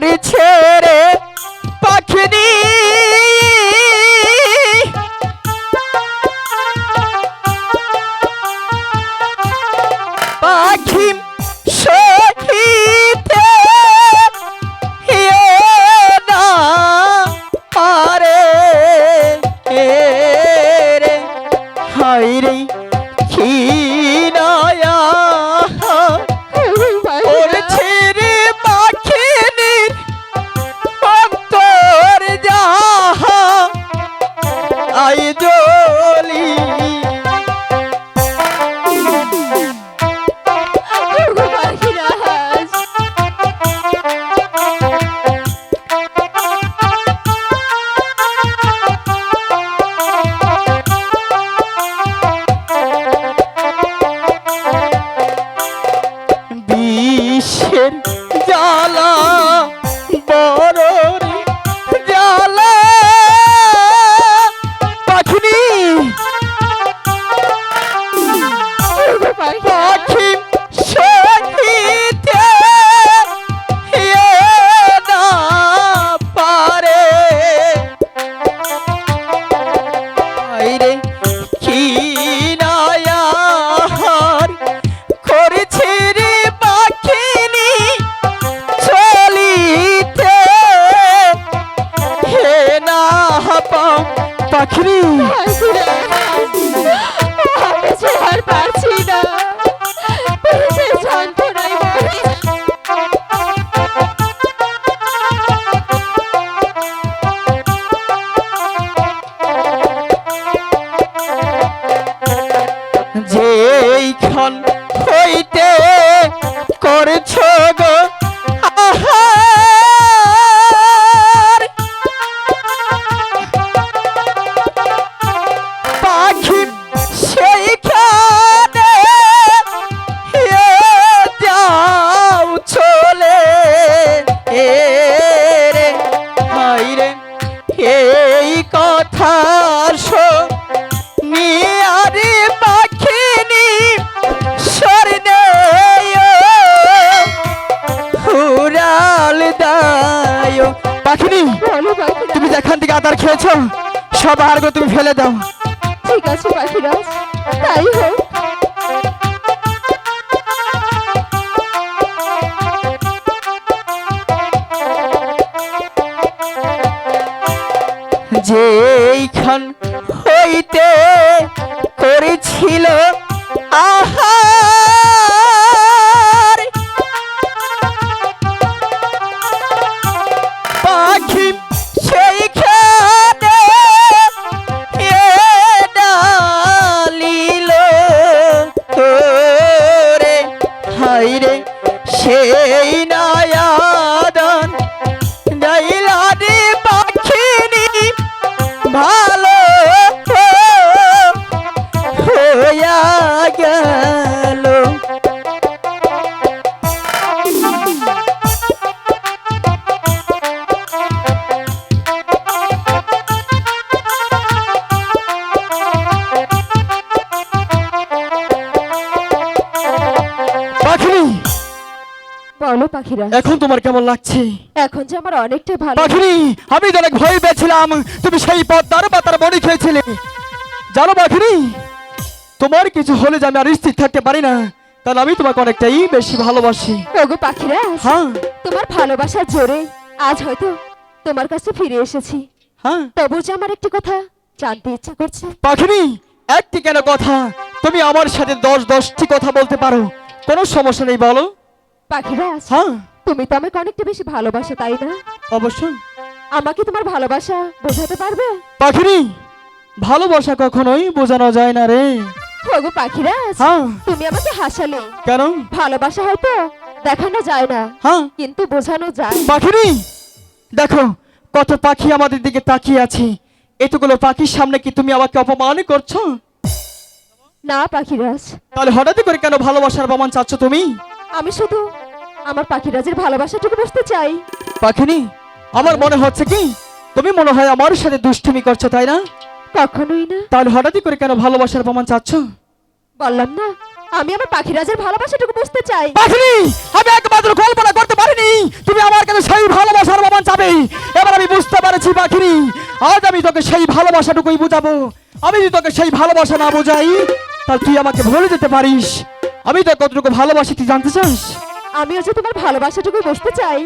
করেছে ছেড়ে পাখিনি। পাখি জ্বালা করেছ গো? পাখি সেইখানে এ যাও চলে। রে হাই রে এই কথা নিয়ারে পাখিনি স্বর্ণে। পাখিনি? তুমি যেখান থেকে আদার খেয়েছো সব আর্গ তুমি ফেলে দাও। ঠিক আছে পাখিরাজ তাই হোক। যেইখান হইতে করেছিল আহার বলো পাখিরা এখন তোমার কেমন লাগছে? এখন যে আমার অনেকটাই ভালো পাখিনি আমি তো অনেক ভয় পেয়েছিলাম তুমি সেই পথ পদ্মার পাতার বড়ি খেয়েছিলে। জানো পাখিনি তোমার কিছু হলে যে আমি আর স্থির থাকতে পারি না তাহলে আমি তোমাকে অনেকটাই বেশি ভালোবাসি। ওগো পাখিরা হ্যাঁ। তোমার ভালোবাসার জোরে আজ হয়তো তোমার কাছে ফিরে এসেছি। হ্যাঁ। তবু যে আমার একটি কথা জানতে ইচ্ছা করছে। পাখিনি একটি কেন কথা? তুমি আমার সাথে দশ দশটি কথা বলতে পারো। কোনো সমস্যা নেই বলো। পাখিরা হ্যাঁ। তুমি তো আমাকে অনেকটা বেশি ভালোবাসো তাই না? অবশ্যই আমাকে তোমার ভালোবাসা বোঝাতে পারবে? পাখিনি ভালোবাসা কখনোই বোঝানো যায় না রে। ওগো পাখিরা হ্যাঁ। তুমি আমাকে হাসালে। কেন? ভালোবাসা হয়তো দেখানো যায় না। হ্যাঁ। কিন্তু বোঝানো যায়। পাখিনি দেখো কত পাখি আমাদের দিকে তাকিয়ে আছে। এতগুলো পাখির সামনে কি তুমি আমাকে অপমান করছ? না পাখিরাজ তাহলে হঠাৎ করে কেন ভালোবাসার প্রমাণ চাচ্ছ তুমি? আমি শুধু আমার পাখিরাজের ভালোবাসাটুকু বুঝতে চাই। পাখিনি আমার মনে হচ্ছে কি? তুমি মনে হয় আমার সাথে দুষ্টুমি করছ তাই না? কখনোই না। তাহলে হঠাৎ করে কেন ভালোবাসার প্রমাণ চাচ্ছ? বললাম না আমি আমার পাখিরাজের ভালোবাসাটুকু বুঝতে চাই। পাখিনি আমি একমাত্র কল্পনা করতে পারিনি তুমি আমার কাছে সেই ভালোবাসার প্রমাণ চাবে। এবার আমি বুঝতে পারছি পাখিনি আজ আমি তোকে সেই ভালোবাসাটুকুই বুঝাবো। আমি যদি তোকে সেই ভালোবাসা না বোঝাই তাহলে তুই আমাকে ভুলে যেতে পারিস। আমি তো কতটুকু ভালোবাসি তুই জানতে চাস? আমিও যে তোমার ভালোবাসাটুকু বসতে চাই।